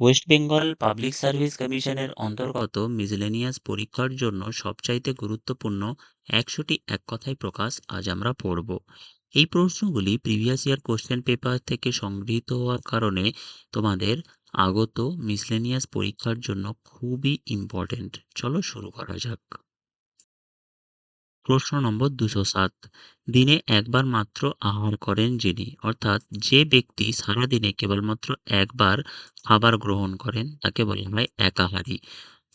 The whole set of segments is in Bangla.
ওয়েস্ট বেঙ্গল পাবলিক সার্ভিস কমিশনের অন্তর্গত মিসলেনিয়াস পরীক্ষার জন্য সবচাইতে গুরুত্বপূর্ণ একশোটি এক কথায় প্রকাশ আজ আমরা পড়ব। এই প্রশ্নগুলি প্রিভিয়াস ইয়ার কোশ্চেন পেপার থেকে সংগৃহীত হওয়ার কারণে তোমাদের আগত মিসলেনিয়াস পরীক্ষার জন্য খুবই ইম্পর্টেন্ট। চলো শুরু করা যাক। প্রশ্ন নম্বর দুশো সাত। দিনে একবার মাত্র আহার করেন যিনি, অর্থাৎ যে ব্যক্তি সারাদিনে কেবলমাত্র একবার খাবার গ্রহণ করেন, তাকে বলা হয় একাহারী।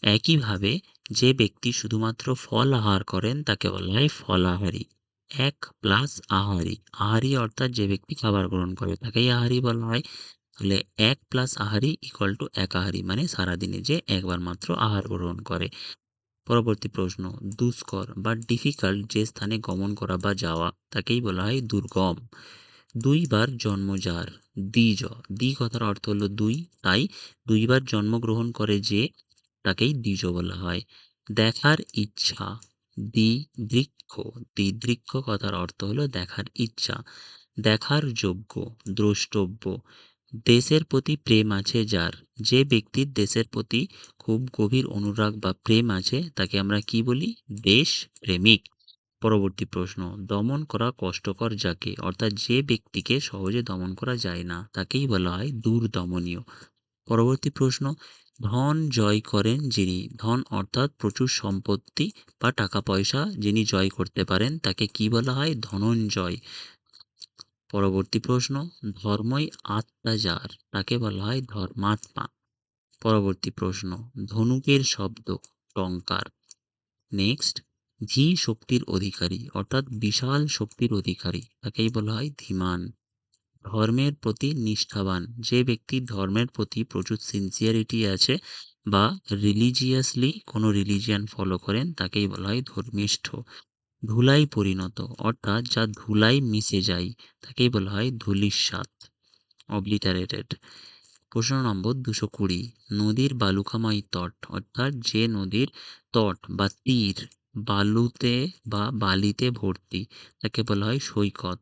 একইভাবে যে ব্যক্তি শুধুমাত্র ফল আহার করেন, তাকে বলা হয় ফলাহারী। এক প্লাস আহারি। আহারি অর্থাৎ যে ব্যক্তি খাবার গ্রহণ করে, তাকেই আহারি বলা হয়। তাহলে এক প্লাস আহারি ইকুয়াল টু একাহারী মানে সারাদিনে যে একবার মাত্র আহার গ্রহণ করে। পরবর্তী প্রশ্ন, দুষ্কর বা ডিফিকাল্ট যে স্থানে গমন করা বা যাওয়া, তাকেই বলা হয় দুর্গম। দুইবার জন্ম যার দ্বিজ। দ্বি কথার অর্থ হলো দুই, তাই দুইবার জন্মগ্রহণ করে যে, তাকেই দ্বিজ বলা হয়। দেখার ইচ্ছা, দ্বিদৃক্ষ। দ্বিদৃক্ষ কথার অর্থ হলো দেখার ইচ্ছা। দেখার যোগ্য, দ্রষ্টব্য। দেশের প্রতি প্রেম আছে যার। যে ব্যক্তির দেশের প্রতি খুব গভীর অনুরাগ বা প্রেম আছে, তাকে আমরা কি বলি? দেশ প্রেমিক পরবর্তী প্রশ্ন, দমন করা কষ্টকর যাকে? অর্থাৎ যে ব্যক্তিকে সহজে দমন করা যায় না, তাকেই বলা হয় দুর্দমনীয়। পরবর্তী প্রশ্ন, ধন জয় করেন যিনি, ধন অর্থাৎ প্রচুর সম্পত্তি বা টাকা পয়সা যিনি জয় করতে পারেন, তাকে কি বলা হয়? ধনঞ্জয়। পরবর্তী প্রশ্ন, ধর্মই আত্মা যার তাকে বলা হয় ধর্মাত্মা। পরবর্তী প্রশ্ন, ধনুকের শব্দ টঙ্কার। নেক্সট ধী শক্তির অধিকারী, অর্থাৎ বিশাল শক্তির অধিকারী, তাকেই বলা হয় ধীমান। ধর্মের প্রতি নিষ্ঠাবান, যে ব্যক্তি ধর্মের প্রতি প্রচুর সিনসিয়ারিটি আছে বা রিলিজিয়াসলি কোনো রিলিজিয়ান ফলো করেন, তাকেই বলা হয় ধর্মিষ্ঠ। ধুলাই পরিণত, অর্থাৎ যা ধুলাই মিশে যায়, তাকেই বলা হয় ধুলির ধুলিস্বাদ অবলিটারেটেড প্রশ্ন নম্বর দুশো কুড়ি। নদীর বালুকাময় তট, অর্থাৎ যে নদীর তট বা তীর বালুতে বা বালিতে ভর্তি, তাকে বলা হয় সৈকত।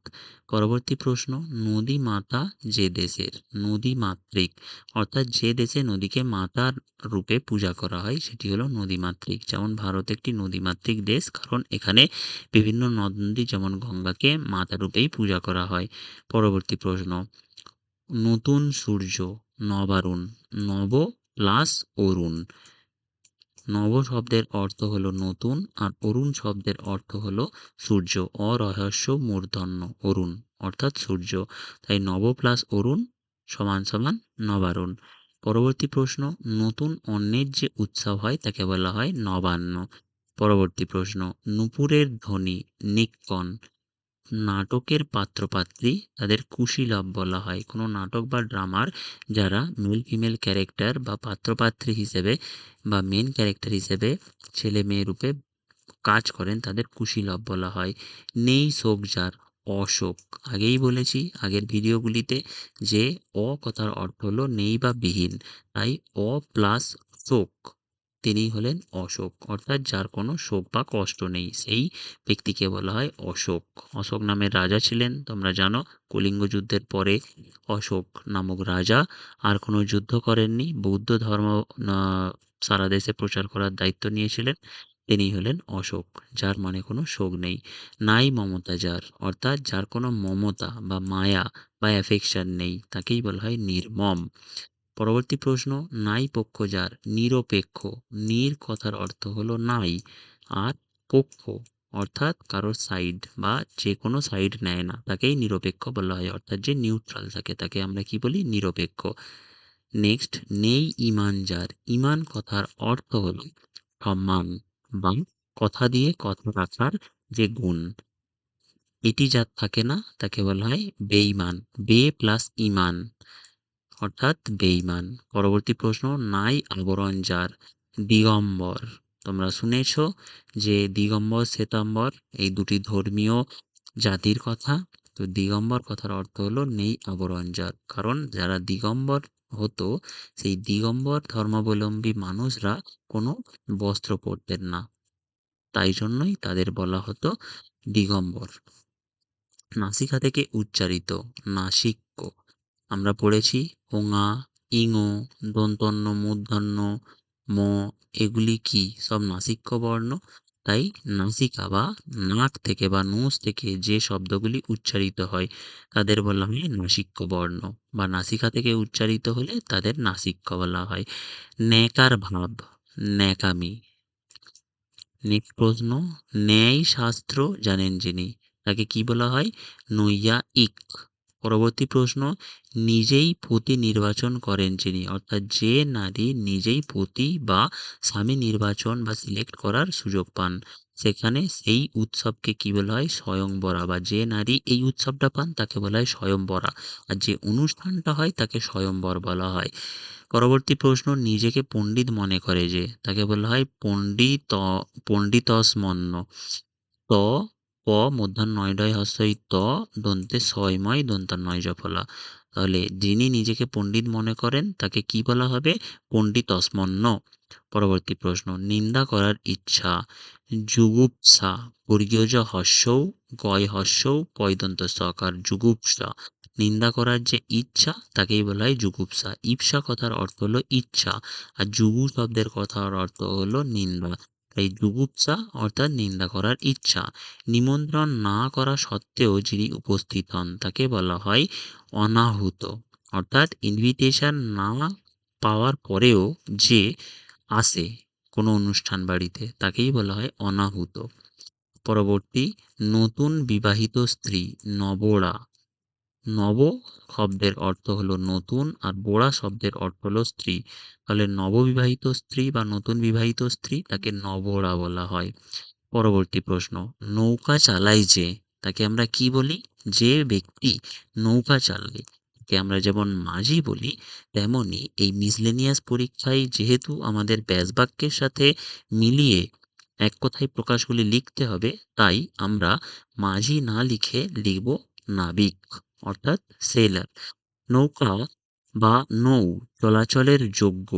পরবর্তী প্রশ্ন, নদী মাতা যে দেশের? নদী মাতৃক, অর্থাৎ যে দেশে নদীকে মাতার রূপে পূজা করা হয়, সেটি হলো নদীমাতৃক যেমন ভারত একটি নদীমাতৃক দেশ, কারণ এখানে বিভিন্ন নদ নদী যেমন গঙ্গাকে মাতা রূপেই পূজা করা হয়। পরবর্তী প্রশ্ন, নতুন সূর্য নবারুণ, নব প্লাস অরুণ। নব শব্দের অর্থ হলো নতুন আর অরুণ শব্দের অর্থ হলো সূর্য, অরহস্য মূর্ধন্য, অরুণ অর্থাৎ সূর্য। তাই নব প্লাস অরুণ সমান সমান নবারুণ। পরবর্তী প্রশ্ন, নতুন অন্যের যে উৎসব হয় তাকে বলা হয় নবান্ন। পরবর্তী প্রশ্ন, নুপুরের ধ্বনি নিক্কন। নাটকের পাত্রপাত্রী তাদের কুশীলভ বলা হয়। কোনো নাটক বা ড্রামার যারা মেল ফিমেল ক্যারেক্টার বা পাত্রপাত্রী হিসেবে বা মেন ক্যারেক্টার হিসেবে ছেলে মেয়ে রূপে কাজ করেন, তাদের কুশীলভ বলা হয়। নেই শোক যার, অশোক। আগেই বলেছি, আগের ভিডিওগুলিতে যে অ কথার অর্থ হলো নেই বা বিহীন। তাই অ প্লাস শোক। তিনি হলেন অশোক। অর্থাৎ যার কোনো শোক বা কষ্ট নেই। সেই ব্যক্তিকে বলা হয় অশোক। অশোক নামের রাজা ছিলেন, তোমরা জানো, কলিঙ্গ যুদ্ধের পরে অশোক নামক রাজা আর কোনো যুদ্ধ করেননি। বৌদ্ধ ধর্ম সারা দেশে প্রচার করার দায়িত্ব নিয়েছিলেন। তিনি হলেন অশোক, যার মানে কোনো শোক নেই। নাই মমতা যার, অর্থাৎ যার কোনো মমতা বা মায়া বা অ্যাফেকশন নেই, তাকেই বলা হয় নির্মম। পরবর্তী প্রশ্ন, নাই পক্ষ যার নিরপেক্ষ, নির কথার অর্থ হলো নাই আর পক্ষ, অর্থাৎ কারোর সাইড বা যে কোনো সাইড নেয় না, তাকেই নিরপেক্ষ বলা হয়, অর্থাৎ যে নিউট্রাল থাকে তাকে আমরা কি বলি? নিরপেক্ষ। নেক্সট নেই ইমান যার, ইমান কথার অর্থ হলো সম্মান বা কথা দিয়ে কথা রাখার যে গুণ। এটি যার থাকে না, তাকে বলা হয় বেঈমান, বে প্লাস ইমান। অর্থাৎ বেঈমান। পরবর্তী প্রশ্ন, নাই আবরণ যার? দিগম্বর। তোমরা শুনেছ যে দিগম্বর, শ্বেতাম্বর, এই দুটি ধর্মীয় জাতির কথা। তো দিগম্বর কথার অর্থ হলো নেই আবরণ যার। কারণ যারা দিগম্বর হতো, সেই দিগম্বর ধর্মাবলম্বী মানুষরা কোনো বস্ত্র পরতেন না। তাই জন্যই তাদের বলা হতো দিগম্বর। নাসিকা থেকে উচ্চারিত, নাসিক্য। আমরা পড়েছি ওঙা ইঙ, দন্তন্য, মূর্ধন্য, ম, এগুলি কি? সব নাসিক্য বর্ণ তাই নাসিকা বা নাক থেকে বা নোস থেকে যে শব্দগুলি উচ্চারিত হয়, তাদের বলা হয় নাসিক্য বর্ণ বা নাসিকা থেকে উচ্চারিত হলে তাদের নাসিক্য বলা হয়। ন্যাকার ভাব, ন্যাকামি। নেক্সট প্রশ্ন ন্যায় শাস্ত্র জানেন যিনি, তাকে কি বলা হয়? নৈয়া ইক পরবর্তী প্রশ্ন, নিজেই পতি নির্বাচন করেন যিনি, অর্থাৎ যে নারী নিজেই পতি বা স্বামী নির্বাচন বা সিলেক্ট করার সুযোগ পান, সেখানে সেই উৎসবকে কি বলা হয়? স্বয়ংবরা, বা যে নারী এই উৎসবটা পান তাকে বলা হয় স্বয়ংবরা, আর যে অনুষ্ঠানটা হয় তাকে স্বয়ংবর বলা হয়। পরবর্তী প্রশ্ন, নিজেকে পণ্ডিত মনে করে যে, তাকে বলা হয় পণ্ডিত পণ্ডিতস্মন্য ত মূর্ধন্যয় হস্যই ত দন্তে ছয়ময় দন্তান্নয় জফলা। তাহলে যিনি নিজেকে পণ্ডিত মনে করেন, তাকে কি বলা হবে? পণ্ডিতস্মন্য পরবর্তী প্রশ্ন, নিন্দা করার ইচ্ছা। যুগুপসা বর্গীয় জ হস্যৌ, গয় হস্যৌ, পয়দন্ত সকার যুগুপসা। নিন্দা করার যে ইচ্ছা, তাকেই বলা হয় যুগুপসা। ইপসা কথার অর্থ হলো ইচ্ছা। আর যুগু শব্দের কথার অর্থ হলো নিন্দা। তাই যুগুপসা অর্থাৎ নিন্দা করার ইচ্ছা নিমন্ত্রণ না করা সত্ত্বেও যিনি উপস্থিত হন, তাকে বলা হয় অনাহুত। অর্থাৎ ইনভিটেশন না পাওয়ার পরেও যে আসে কোনো অনুষ্ঠান বাড়িতে, তাকেই বলা হয় অনাহুত। পরবর্তী, নতুন বিবাহিত স্ত্রী নবরা। নব শব্দের অর্থ হলো নতুন আর বোড়া শব্দের অর্থ হলো স্ত্রী। তাহলে নববিবাহিত স্ত্রী বা নতুন বিবাহিত স্ত্রী তাকে নবরা বলা হয়। পরবর্তী প্রশ্ন, নৌকা চালায় যে, তাকে আমরা কি বলি? যে ব্যক্তি নৌকা চালায়, তাকে আমরা যেমন মাঝি বলি, তেমনি এই মিসলেনিয়াস পরীক্ষায় যেহেতু আমাদের ব্যাসবাক্যের সাথে মিলিয়ে এক কথায় প্রকাশগুলি লিখতে হবে, তাই আমরা মাঝি না লিখে লিখব নাবিক। অর্থাৎ সেলার নৌকা বা নৌ চলাচলের যোগ্য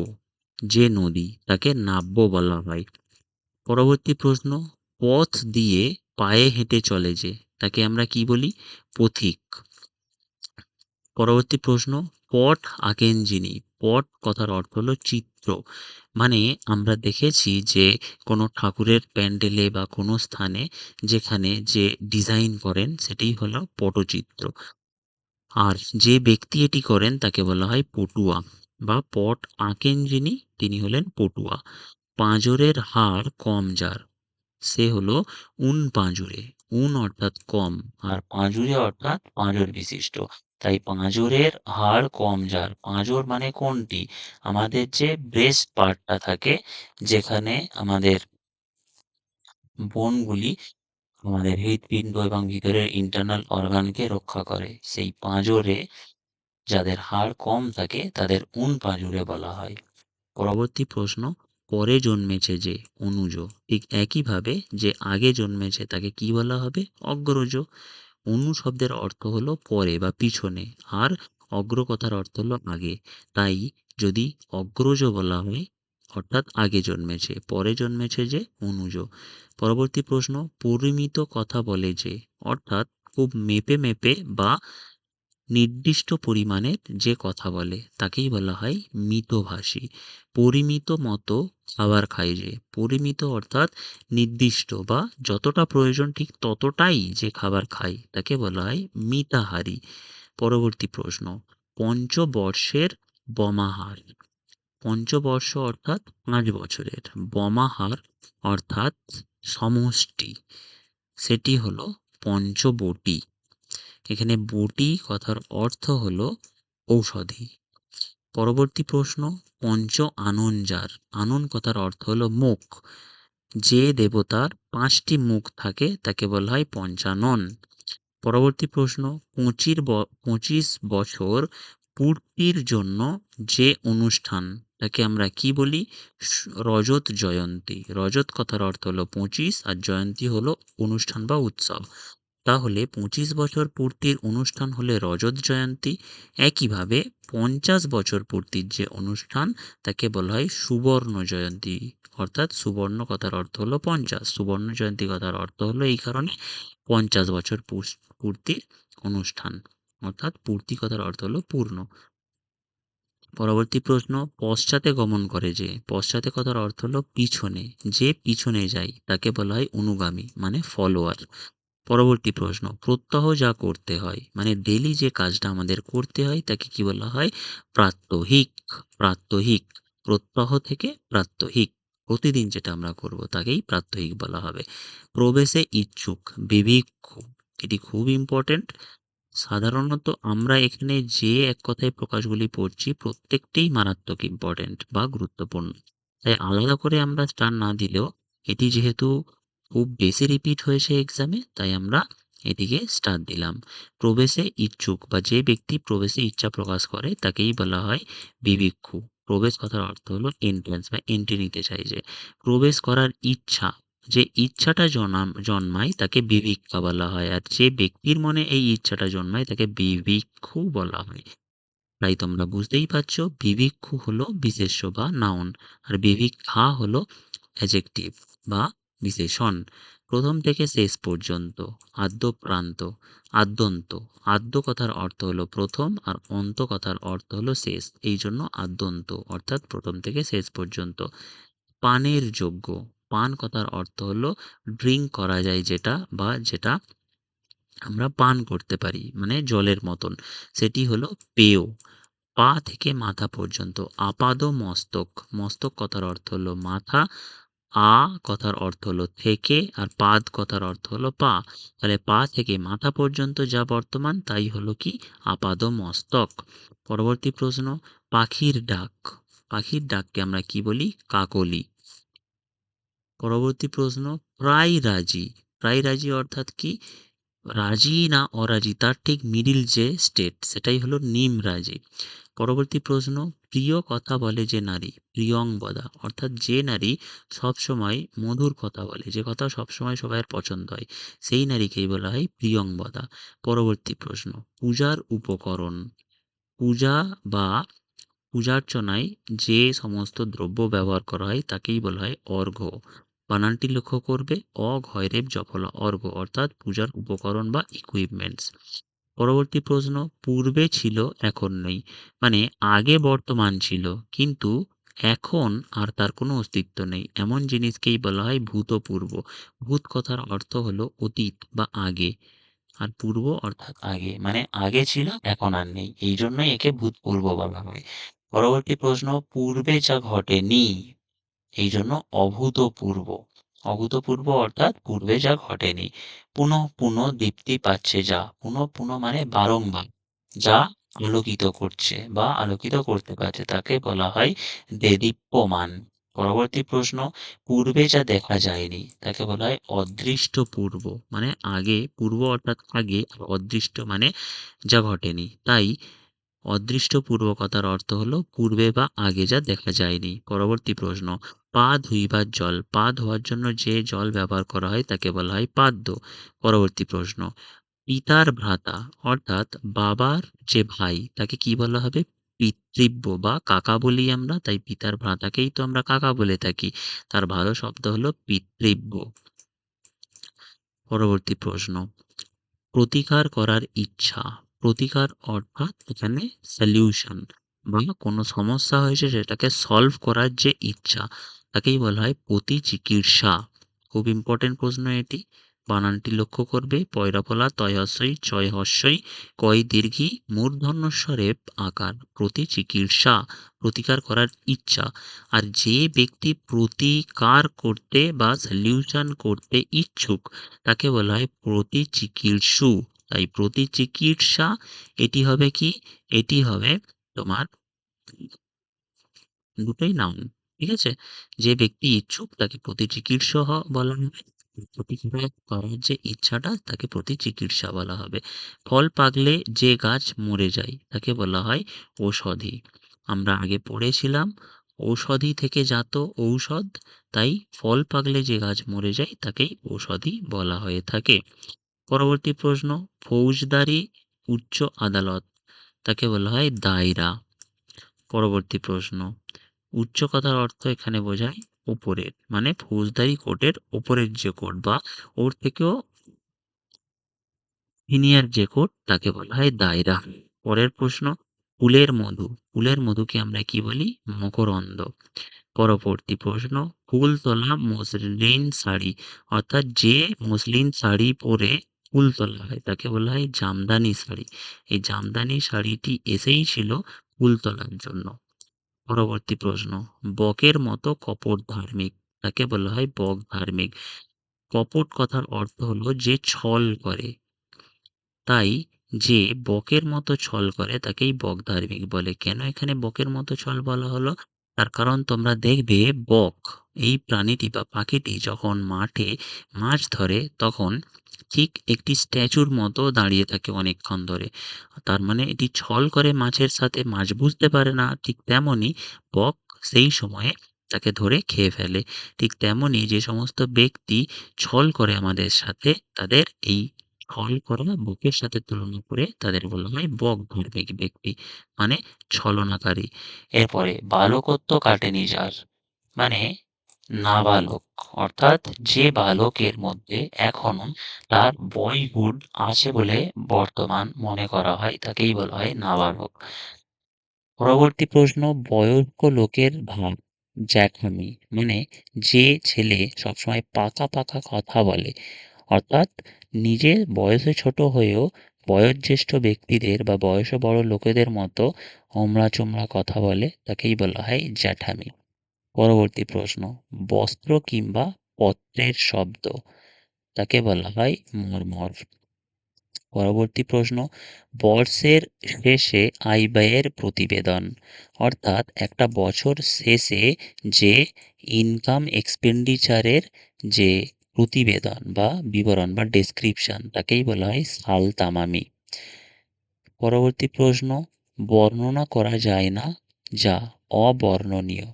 যে নদী, তাকে নাব্য বলা হয়। পরবর্তী প্রশ্ন, পথ দিয়ে পায়ে হেঁটে চলে যে, তাকে আমরা কি বলি? পথিক। পরবর্তী প্রশ্ন, পট আঁকেন যিনি পট কথার অর্থ হলো চিত্র। মানে আমরা দেখেছি যে, কোনো ঠাকুরের প্যান্ডেলে বা কোনো স্থানে যেখানে যে ডিজাইন করেন, সেটি হলো পটচিত্র। আর যে ব্যক্তি এটি করেন তাকে বলা হয় পটুয়া বা পট আঁকেন যিনি, তিনি হলেন পটুয়া। পাঁজরের হাড় কম যার, সে হলো উন পাঁজরে। উন অর্থাৎ কম আর পাঁজরে অর্থাৎ পাঁজর বিশিষ্ট। তাই পাঁজরের হাড় কম যার, পাঁজর মানে কোনটি? আমাদের যে ব্রেস্ট পার্টটা থাকে, যেখানে আমাদের বোনগুলি আমাদের হৃৎপিণ্ড এবং ভিতরের ইন্টারনাল অর্গানকে রক্ষা করে। সেই পাঁজরে যাদের হাড় কম থাকে, তাদের উন পাঁজরে বলা হয়। পরবর্তী প্রশ্ন, পরে জন্মেছে যে অনুজ, ঠিক একইভাবে যে আগে জন্মেছে তাকে কি বলা হবে? অগ্রজ। অনু শব্দের অর্থ হলো পরে বা পিছনে। আর অগ্র কথার অর্থ হলো আগে। তাই যদি অগ্রজ বলা হয় অর্থাৎ আগে জন্মেছে, পরে জন্মেছে যে অনুজ। পরবর্তী প্রশ্ন, পরিমিত কথা বলে যে, অর্থাৎ খুব মেপে মেপে বা নির্দিষ্ট পরিমাণের যে কথা বলে, তাকেই বলা হয় মিতভাষী। পরিমিত মতো খাবার খায় যে, পরিমিত অর্থাৎ নির্দিষ্ট বা যতটা প্রয়োজন ঠিক ততটাই যে খাবার খায়, তাকে বলা হয় মিতাহারী। পরবর্তী প্রশ্ন, পঞ্চবর্ষের বমাহার। পঞ্চবর্ষ অর্থাৎ পাঁচ বছরের বমাহার অর্থাৎ সমষ্টি। সেটি হলো পঞ্চবটি। এখানে বটি কথার অর্থ হলো ঔষধি। পরবর্তী প্রশ্ন, পঞ্চ আনন যার আনন কথার অর্থ হলো মুখ। যে দেবতার পাঁচটি মুখ থাকে, তাকে বলা হয় পঞ্চানন। পরবর্তী প্রশ্ন পঁচির পঁচিশ বছর পূর্তির জন্য যে অনুষ্ঠান? তাকে আমরা কি বলি? রজত জয়ন্তী। রজত কথার অর্থ হলো পঁচিশ, আর জয়ন্তী হলো অনুষ্ঠান বা উৎসব। তাহলে পঁচিশ বছর পূর্তির অনুষ্ঠান হলে রজত জয়ন্তী। একইভাবে পঞ্চাশ বছর পূর্তির যে অনুষ্ঠান, তাকে বলা হয় সুবর্ণ জয়ন্তী। অর্থাৎ সুবর্ণ কথার অর্থ হলো পঞ্চাশ। সুবর্ণ জয়ন্তী কথার অর্থ হলো এই কারণে পঞ্চাশ বছর পূর্তির অনুষ্ঠান। অর্থাৎ পূর্তি কথার অর্থ হলো পূর্ণ। পরবর্তী প্রশ্ন, পশ্চাতে গমন করে যে, পশ্চাতে কথার অর্থ হলো পিছনে, যে পিছনে যায়, তাকে বলা হয় অনুগামী মানে ফলোয়ার পরবর্তী প্রশ্ন, প্রত্যহ যা করতে হয় মানে ডেলি যে কাজটা আমাদের করতে হয়, তাকে কি বলা হয়? প্রাত্যহিক প্রাত্যহিক, প্রত্যহ থেকে প্রাত্যহিক। প্রতিদিন যেটা আমরা করব, তাকেই প্রাত্যহিক বলা হবে। প্রবেশে ইচ্ছুক বিভিক্ষু এটি খুব ইম্পর্টেন্ট সাধারণত আমরা এখানে যে এক কথায় প্রকাশগুলি পড়ছি প্রত্যেকটাই মারাত্মক ইম্পর্টেন্ট বা গুরুত্বপূর্ণ। তাই আলাদা করে আমরা স্টার না দিলেও এটি যেহেতু খুব বেশি রিপিট হয়েছে এক্সামে তাই আমরা এটিকে স্টার দিলাম। প্রবেশে ইচ্ছুক বা যে ব্যক্তি প্রবেশে ইচ্ছা প্রকাশ করে, তাকেই বলা হয় বিভিক্ষু প্রবেশ কথার অর্থ হলো এন্ট্রান্স বা এন্ট্রি নিতে চাইছে প্রবেশ করার ইচ্ছা যে ইচ্ছাটা জন্ম, জন্মায় তাকে বিভিক্ষা বলা হয় আর যে ব্যক্তির মনে এই ইচ্ছাটা জন্মায় তাকে বিভিক্ষু বলা হয়। তাই তোমরা বুঝতেই পারছ, বিভিক্ষু হলো বিশেষ্য বা নাউন আর বিভিক্ষা হলো অ্যাজেক্টিভ বা বিশেষণ। প্রথম থেকে শেষ পর্যন্ত আদ্য প্রান্ত আদ্যন্ত। আদ্য কথার অর্থ হলো প্রথম আর অন্ত কথার অর্থ হলো শেষ। এই জন্য আদ্যন্ত অর্থাৎ প্রথম থেকে শেষ পর্যন্ত। পানের যোগ্য। পান কথার অর্থ হলো ড্রিঙ্ক করা যায় যেটা বা যেটা আমরা পান করতে পারি মানে জলের মতন। সেটি হলো পেয়। পা থেকে মাথা পর্যন্ত। আপাদ মস্তক। মস্তক কথার অর্থ হলো মাথা। আ কথার অর্থ হলো থেকে। আর পাদ কথার অর্থ হলো পা। তাহলে পা থেকে মাথা পর্যন্ত যা বর্তমান, তাই হলো কি? আপাদ মস্তক। পরবর্তী প্রশ্ন, পাখির ডাক। পাখির ডাককে আমরা কি বলি? কাকলি। পরবর্তী প্রশ্ন, প্রায় রাজি। প্রায় রাজি অর্থাৎ কি? রাজি না অরাজি? তার ঠিক মিডিল যে স্টেট সেটাই হলো নিম রাজি। পরবর্তী প্রশ্ন, প্রিয় কথা বলে যে নারী প্রিয়ংবদা অর্থাৎ যে নারী সবসময় মধুর কথা বলে, যে কথা সবসময় সবাইয়ের পছন্দ হয়, সেই নারীকেই বলা হয় প্রিয়ংবদা পরবর্তী প্রশ্ন, পূজার উপকরণ, পূজা বা পূজার্চনায় যে সমস্ত দ্রব্য ব্যবহার করা হয়, তাকেই বলা হয় অর্ঘ্য। বানানটি লক্ষ্য করবে অ অঘয়রেব জফলা অর্ঘ্য অর্থাৎ পূজার উপকরণ বা ইকুইপমেন্টস পরবর্তী প্রশ্ন, পূর্বে ছিল, এখন নেই। মানে আগে বর্তমান ছিল, কিন্তু এখন আর তার কোনো অস্তিত্ব নেই। এমন জিনিসকেই বলা হয় ভূতপূর্ব। ভূত কথার অর্থ হলো অতীত বা আগে। আর পূর্ব অর্থাৎ আগে মানে আগে ছিল, এখন আর নেই। এই জন্যই একে ভূতপূর্ব বলা হয়। পরবর্তী প্রশ্ন, পূর্বে যা ঘটেনি এই জন্য অভূতপূর্ব। অভূতপূর্ব অর্থাৎ পূর্বে যা ঘটেনি, পুনঃ পুনঃ দীপ্তি পাচ্ছে যা, পুনঃ পুনঃ মানে বারংবার, যা আলোকিত করছে বা আলোকিত করতে পারছে, তাকে বলা হয় দেদীপ্যমান। পরবর্তী প্রশ্ন, পূর্বে যা দেখা যায়নি, তাকে বলা হয় অদৃষ্ট পূর্ব মানে আগে, পূর্ব অর্থাৎ আগে, অদৃষ্ট মানে যা ঘটেনি, তাই অদৃষ্ট পূর্ব কথার অর্থ হলো পূর্বে বা আগে যা দেখা যায়নি। পরবর্তী প্রশ্ন, পা ধুইবার জল, পা ধোয়ার জন্য যে জল ব্যবহার করা হয় তাকে বলা হয় পাদ্য। পরবর্তী প্রশ্ন, পিতার ভ্রাতা অর্থাৎ বাবার যে ভাই তাকে কি বলা হবে? পিতৃব্য বা কাকা বলি আমরা, তাই পিতার ভ্রাতাকেই তো আমরা কাকা বলে থাকি। তার ভালো শব্দ হলো পিতৃব্য। পরবর্তী প্রশ্ন, প্রতিকার করার ইচ্ছা প্রতিকার অর্থাৎ এখানে সলিউশন বা কোনো সমস্যা হয়েছে সেটাকে সলভ করার যে ইচ্ছা, তাকেই বলা হয় প্রতি চিকিৎসা খুব ইম্পর্টেন্ট প্রশ্ন এটি। বানানটি লক্ষ্য করবে পয়রাপলা তয়হস্যই চয় হস্যই, কয় দীর্ঘি, মূর্ধন্যস্বরে আকার প্রতি চিকিৎসা প্রতিকার করার ইচ্ছা। আর যে ব্যক্তি প্রতিকার করতে বা সলিউশন করতে ইচ্ছুক, তাকে বলা হয় প্রতি চিকিৎসু তাই প্রতি চিকিৎসা এটি হবে কি? এটি হবে তোমার দুটোই নাউন ঠিক আছে? যে ব্যক্তি ইচ্ছুক তাকে প্রতি চিকিৎসা বলা হবে প্রতিকার করার যে ইচ্ছাটা তাকে প্রতি চিকিৎসা বলা হবে। ফল পাকলে যে গাছ মরে যায়, তাকে বলা হয় ঔষধি। আমরা আগে পড়েছিলাম, ঔষধি থেকে জাত ঔষধ, তাই ফল পাকলে যে গাছ মরে যায়, তাকেই ঔষধি বলা হয়ে থাকে। পরবর্তী প্রশ্ন, ফৌজদারি উচ্চ আদালত, তাকে বলা হয় দায়রা। পরবর্তী প্রশ্ন, উচ্চ কথার অর্থ এখানে বোঝায় উপরের মানে ফৌজদারি কোর্টের ওপরের যে কোর্ট বা ওর থেকেও সিনিয়র যে কোর্ট, তাকে বলা হয় দায়রা। পরের প্রশ্ন কুলের মধু কুলের মধুকে আমরা কি বলি? মকরন্দ। পরবর্তী প্রশ্ন ফুলতলা মসলিন শাড়ি, অর্থাৎ যে মসলিন শাড়ি পরে ফুল তোলা হয়, তাকে বলা হয় জামদানি শাড়ি। এই জামদানি শাড়িটি এসেই ছিল ফুল তোলার জন্য। পরবর্তী প্রশ্ন, বকের মতো কপট ধার্মিক, তাকে বলা হয় বক ধার্মিক। কপট কথার অর্থ হলো যে ছল করে। তাই যে বকের মতো ছল করে, তাকেই বক ধার্মিক বলে। কেন এখানে বকের মতো ছল বলা হলো? তার কারণ তোমরা দেখবে, বক এই প্রাণীটি বা পাখিটি যখন মাঠে মাছ ধরে, তখন ঠিক একটি স্ট্যাচুর মতো দাঁড়িয়ে থাকে অনেকক্ষণ ধরে। তার মানে এটি ছল করে মাছের সাথে মাছ বুঝতে পারে না, ঠিক তেমনই বক সেই সময়ে তাকে ধরে খেয়ে ফেলে। ঠিক তেমনই যে সমস্ত ব্যক্তি ছল করে আমাদের সাথে তাদের এই ছল করা বকের সাথে তুলনা করে তাদের বলা হয় বক ধার্মিক ব্যক্তি মানে ছলনাকারী। এরপরে বালকত্ব কাটেনি যার মানে নাবালক, অর্থাৎ যে বালকের মধ্যে এখনও তার বয়হুড আছে বলে বর্তমান মনে করা হয়, তাকেই বলা হয় নাবালক। পরবর্তী প্রশ্ন, বয়স্ক লোকের ভাব জ্যাঠামি মানে যে ছেলে সবসময় পাকা পাকা কথা বলে, অর্থাৎ নিজের বয়সে ছোট হয়েও বয়োজ্যেষ্ঠ ব্যক্তিদের বা বয়সে বড় লোকেদের মতো হোমড়া চোমড়া কথা বলে, তাকেই বলা হয় জ্যাঠামি। পরবর্তী প্রশ্ন, বস্ত্র কিংবা পত্রের শব্দ তাকে বলা হয় মর্মর। পরবর্তী প্রশ্ন, বর্ষের শেষে আয় ব্যয়ের প্রতিবেদন, অর্থাৎ একটা বছর শেষে যে ইনকাম এক্সপেন্ডিচারের যে প্রতিবেদন বা বিবরণ বা ডেসক্রিপশন তাকেই বলা হয় সাল তামামি পরবর্তী প্রশ্ন, বর্ণনা করা যায় না যা অবর্ণনীয়।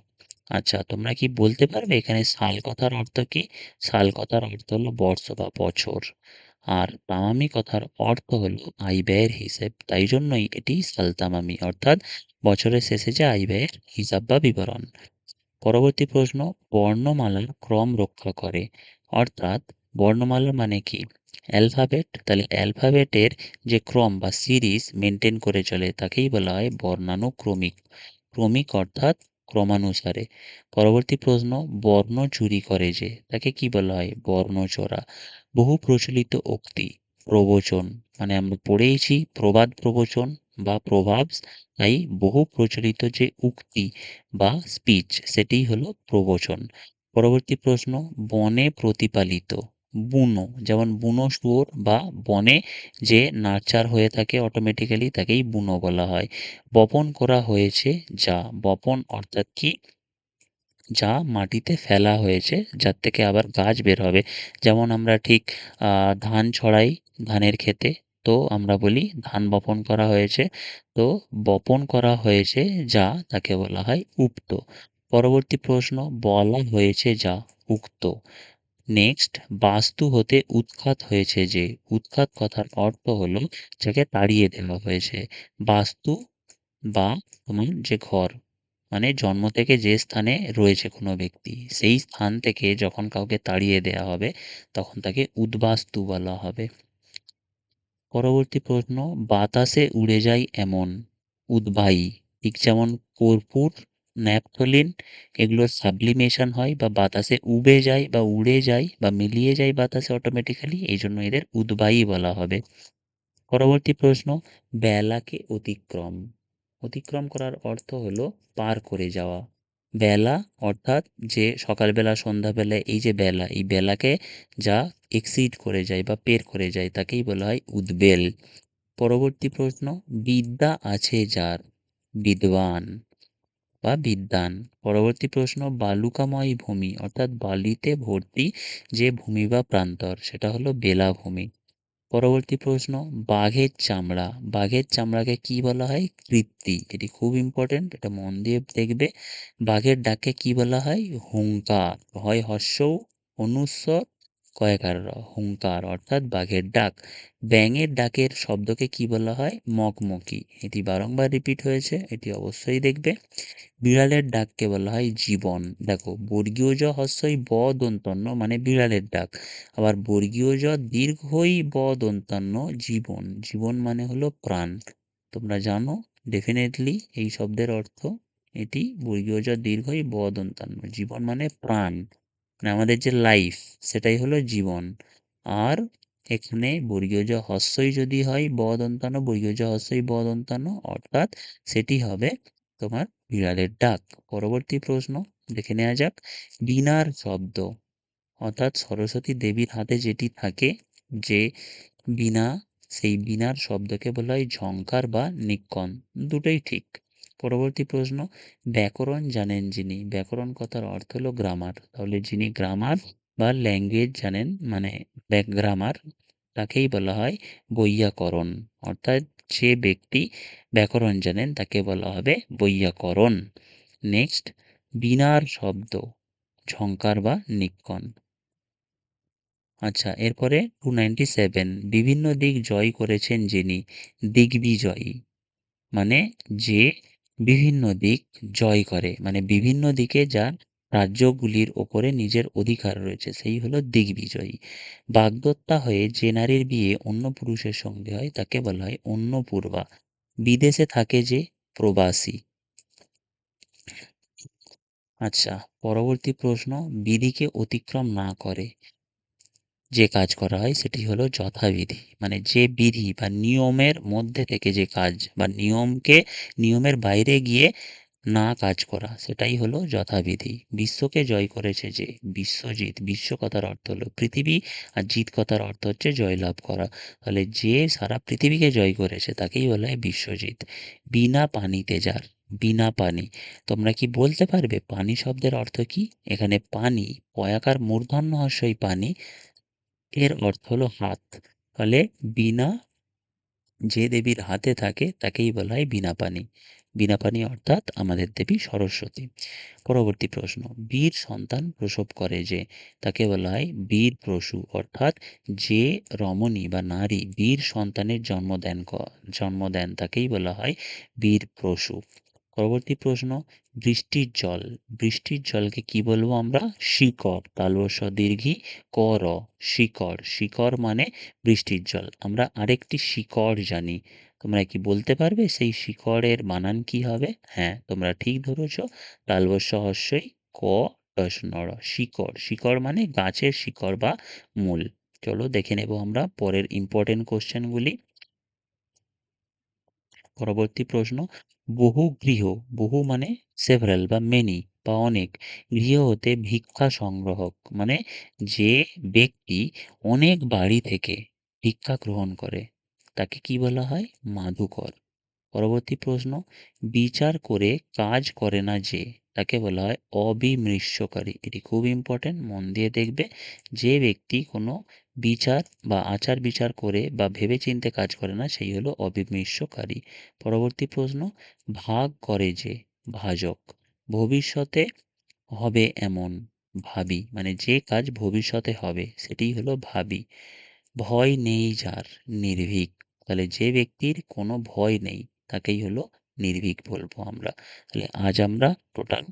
আচ্ছা তোমরা কি বলতে পারবে এখানে সাল কথার অর্থ কি? সাল কথার অর্থ হলো বর্ষ বা বছর। আর তামামি কথার অর্থ হলো আয় ব্যয়ের হিসেব। তাই জন্যই এটি সালতামামি অর্থাৎ বছরের শেষে যে আয় ব্যয়ের হিসাব বা বিবরণ। পরবর্তী প্রশ্ন, বর্ণমালার ক্রম রক্ষা করে। অর্থাৎ বর্ণমালা মানে কি? অ্যালফাবেট, তাহলে অ্যালফাবেটের যে ক্রম বা সিরিজ মেনটেন করে চলে, তাকেই বলা হয় বর্ণানুক্রমিক। ক্রমিক অর্থাৎ ক্রমানুসারে। পরবর্তী প্রশ্ন, বর্ণ চুরি করে যে, তাকে কি বলা হয়? বর্ণচোরা বহু প্রচলিত উক্তি, প্রবচন। মানে আমরা পড়েইছি প্রবাদ প্রবচন বা প্রভাবস তাই বহু প্রচলিত যে উক্তি বা স্পিচ সেটি হলো প্রবচন। পরবর্তী প্রশ্ন, বনে প্রতিপালিত। বুনো, যেমন বুনো শুয়োর বা বনে যে নার্চার হয়ে থাকে অটোমেটিক্যালি তাকেই বুনো বলা হয়। বপন করা হয়েছে যা, বপন অর্থাৎ কি? যা মাটিতে ফেলা হয়েছে, যার থেকে আবার গাছ বের হবে। যেমন আমরা ঠিক ধান ছড়াই ধানের ক্ষেতে, তো আমরা বলি ধান বপন করা হয়েছে। তো বপন করা হয়েছে যা, তাকে বলা হয় উক্ত। পরবর্তী প্রশ্ন, বলা হয়েছে যা উক্ত। নেক্সট বাস্তু হতে উৎখাত হয়েছে যে, উৎখাত কথার অর্থ হলো যাকে তাড়িয়ে দেওয়া হয়েছে। বাস্তু বা তোমার যে ঘর মানে জন্ম থেকে যে স্থানে রয়েছে কোনো ব্যক্তি, সেই স্থান থেকে যখন কাউকে তাড়িয়ে দেওয়া হবে, তখন তাকে উদ্বাস্তু বলা হবে। পরবর্তী প্রশ্ন, বাতাসে উড়ে যায় এমন, উদ্বায়ী, ঠিক যেমন কর্পূর ন্যাপথলিন এগুলোর সাবলিমেশন হয় বা বাতাসে উবে যায় বা উড়ে যায় বা মিলিয়ে যায় বাতাসে অটোমেটিক্যালি এই জন্য এদের উদ্বায়ী বলা হবে। পরবর্তী প্রশ্ন, বেলাকে অতিক্রম। অতিক্রম করার অর্থ হলো পার করে যাওয়া। বেলা অর্থাৎ যে সকালবেলা, সন্ধ্যাবেলা, এই যে বেলা, এই বেলাকে যা এক্সিড করে যায় বা পের করে যায়, তাকেই বলা হয় উদ্বেল। পরবর্তী প্রশ্ন, বিদ্যা আছে যার? বিদ্বান। বা বিদ্যান। পরবর্তী প্রশ্ন, বালুকাময় ভূমি, অর্থাৎ বালিতে ভর্তি যে ভূমি বা প্রান্তর, সেটা হলো বেলাভূমি। পরবর্তী প্রশ্ন, বাঘের চামড়া। বাঘের চামড়াকে কি বলা হয়? কৃত্তি এটি খুব ইম্পর্টেন্ট এটা মন দিয়ে দেখবে। বাঘের ডাকে কি বলা হয়? হুঙ্কার হয় হর্ষৌ অনুস্বর কয়েকার হুঙ্কার অর্থাৎ বাঘের ডাক। ব্যাঙের ডাকের শব্দকে কি বলা হয়? মকমকি। এটি বারংবার রিপিট হয়েছে, এটি অবশ্যই দেখবে। বিড়ালের ডাককে বলা হয় জীবন। দেখো, বর্গীয় জ হস্যই ব দন্তন্য মানে বিড়ালের ডাক। আবার বর্গীয় জ দীর্ঘই ব দন্তান্ন জীবন। জীবন মানে হলো প্রাণ। তোমরা জানো ডেফিনেটলি এই শব্দের অর্থ এটি বর্গীয় জ দীর্ঘই ব দন্তান্ন জীবন মানে প্রাণ। মানে আমাদের যে লাইফ সেটাই হলো জীবন। আর এখানে বর্গীয় জ হস্যই যদি হয়, ব দন্তান্ন বর্গীয় জ হস্যই ব দন্তান্ন অর্থাৎ সেটি হবে তোমার বিড়ালের ডাক। পরবর্তী প্রশ্ন, দেখে নেওয়া যাক। বিনার শব্দ, অর্থাৎ সরস্বতী দেবীর হাতে যেটি থাকে, যে বিনা, সেই বিনার শব্দকে বলা হয় ঝঙ্কার বা নিক্কন। দুটোই ঠিক। পরবর্তী প্রশ্ন, ব্যাকরণ জানেন যিনি। ব্যাকরণ কথার অর্থ হলো গ্রামার তাহলে যিনি গ্রামার বা ল্যাঙ্গুয়েজ জানেন মানে ব্যাক গ্রামার তাকেই বলা হয় বৈয়াকরণ। অর্থাৎ যে ব্যক্তি ব্যাকরণ জানেন, তাকে বলা হবে বৈয়াকরণ। নেক্সট বিনার শব্দ ঝঙ্কার বা নিক্কন। আচ্ছা এরপরে টু সেভেন বিভিন্ন দিক জয় করেছেন যিনি। দিগ্বিজয়ী মানে যে বিভিন্ন দিক জয় করে। মানে বিভিন্ন দিকে যার রাজ্যগুলির ওপরে নিজের অধিকার রয়েছে, সেই হলো দিগ্বিজয়ী। বাগদত্তা হয়ে যে নারীর বিয়ে অন্য পুরুষের সঙ্গে হয়, তাকে বলা হয় অন্নপূর্বা। বিদেশে থাকে যে প্রবাসী। আচ্ছা পরবর্তী প্রশ্ন, বিধিকে অতিক্রম না করে। যে কাজ করা হয় সেটি হলো যথাবিধি। মানে যে বিধি বা নিয়মের মধ্যে থেকে যে কাজ বা নিয়মকে, নিয়মের বাইরে গিয়ে না কাজ করা, সেটাই হলো যথাবিধি। বিশ্বকে জয় করেছে যে বিশ্বজিৎ বিশ্ব কথার অর্থ হলো পৃথিবী আর জিত কথার অর্থ হচ্ছে জয়লাভ করা। তাহলে যে সারা পৃথিবীকে জয় করেছে তাকেই বলা হয় বিশ্বজিৎ। বিনা পানিতে যার, বিনা পানি। তোমরা কি বলতে পারবে পানি শব্দের অর্থ কি? এখানে পানি, পয়াকার মূর্ধন্য হস্যই পানি এর অর্থ হলো হাত। ফলে বিনা যে দেবীর হাতে থাকে, তাকেই বলা হয় বিনা পানি। বিনা পানি অর্থাৎ আমাদের দেবী সরস্বতী। পরবর্তী প্রশ্ন, বীর সন্তান প্রসব করে যে, তাকে বলা হয় বীর প্রসূ। অর্থাৎ যে রমণী বা নারী বীর সন্তানের জন্ম দেন জন্ম দেন, তাকেই বলা হয় বীর প্রসূ। পরবর্তী প্রশ্ন, বৃষ্টির জল। বৃষ্টির জলকে কি বলব আমরা? শিকড় তালবস্য দীর্ঘি কর শিকড়। শিকড় মানে বৃষ্টির জল। আমরা আরেকটি শিকড় জানি। তোমরা কি বলতে পারবে সেই শিকড়ের বানান কি হবে? হ্যাঁ তোমরা ঠিক ধরেছ। তালবস্য হস্যই ক নর শিকড়। শিকড় মানে গাছের শিকড় বা মূল। চলো দেখে নেব আমরা পরের ইম্পর্টেন্ট কোশ্চেনগুলি পরবর্তী প্রশ্ন, বহু গৃহ, বহু মানে সেভারেল বা মেনি বা অনেক, গৃহ হতে ভিক্ষা সংগ্রহক মানে যে ব্যক্তি অনেক বাড়ি থেকে ভিক্ষা গ্রহণ করে, তাকে কি বলা হয়? মাধুকর পরবর্তী প্রশ্ন, বিচার করে কাজ করে না যে, তাকে বলা হয় অবিমৃষ্যকারী। এটি খুব ইম্পর্টেন্ট মন দিয়ে দেখবে যে ব্যক্তি কোনো বিচার বা আচার বিচার করে বা ভেবে চিনতে কাজ করে না, সেই হলো অবিমৃষ্যকারী পরবর্তী প্রশ্ন, ভাগ করে যে ভাজক, ভবিষ্যতে হবে এমন ভাবি মানে যে কাজ ভবিষ্যতে হবে সেটি হলো ভাবি। ভয় নেই যার, নির্ভীক। তাহলে যে ব্যক্তির কোনো ভয় নেই, তাকেই হলো নির্ভীক বলব আমরা। তাহলে আজ আমরা টোটাল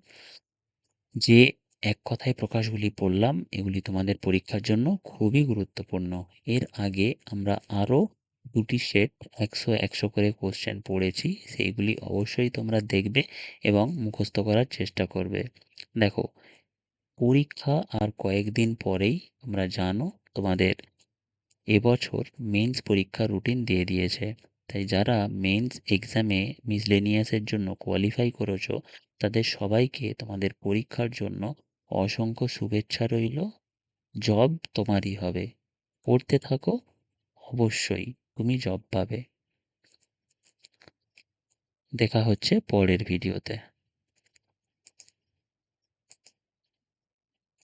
যে এক কথায় প্রকাশগুলি পড়লাম, এগুলি তোমাদের পরীক্ষার জন্য খুবই গুরুত্বপূর্ণ। এর আগে আমরা আরও দুটি সেট একশো একশো করে কোশ্চেন পড়েছি, সেইগুলি অবশ্যই তোমরা দেখবে এবং মুখস্থ করার চেষ্টা করবে। দেখো, পরীক্ষা আর কয়েকদিন পরেই তোমরা জানো তোমাদের এবছর মেন্স পরীক্ষার রুটিন দিয়ে দিয়েছে। তাই যারা মেন্স এক্সামে মিসলেনিয়াসের জন্য কোয়ালিফাই করেছ, তাদের সবাইকে তোমাদের পরীক্ষার জন্য অসংখ্য শুভেচ্ছা রইল। জব তোমারই হবে। পড়তে থাকো, অবশ্যই তুমি জব পাবে। দেখা হচ্ছে পরের ভিডিওতে।